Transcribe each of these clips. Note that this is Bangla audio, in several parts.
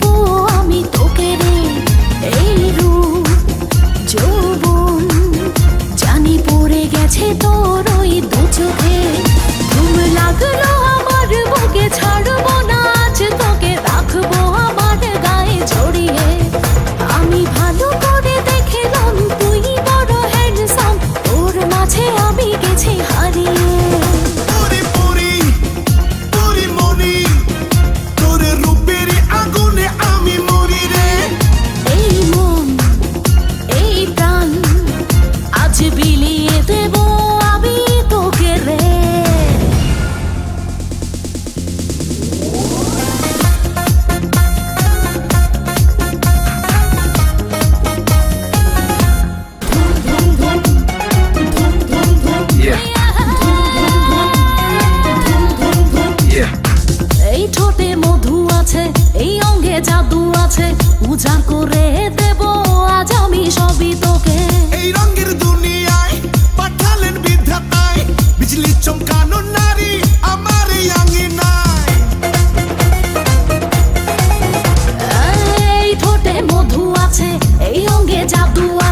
boy.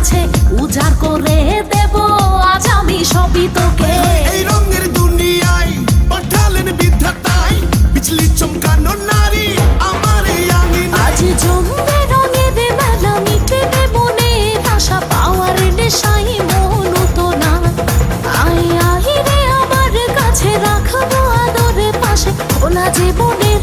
আছে উজাড় করে দেব। আজ আমি সবই তোকে। এই রঙের দুনিয়ায় পাঠালেন বিধাতায় বিজলি চমকানো নারী আমার আজ জমবে রঙের মেলা মিটবে মনে আশা পাওয়ার নেশাই মন তো না। আই আই রে আমার কাছে রাখব আদরে পাশে। খোলা জীবনের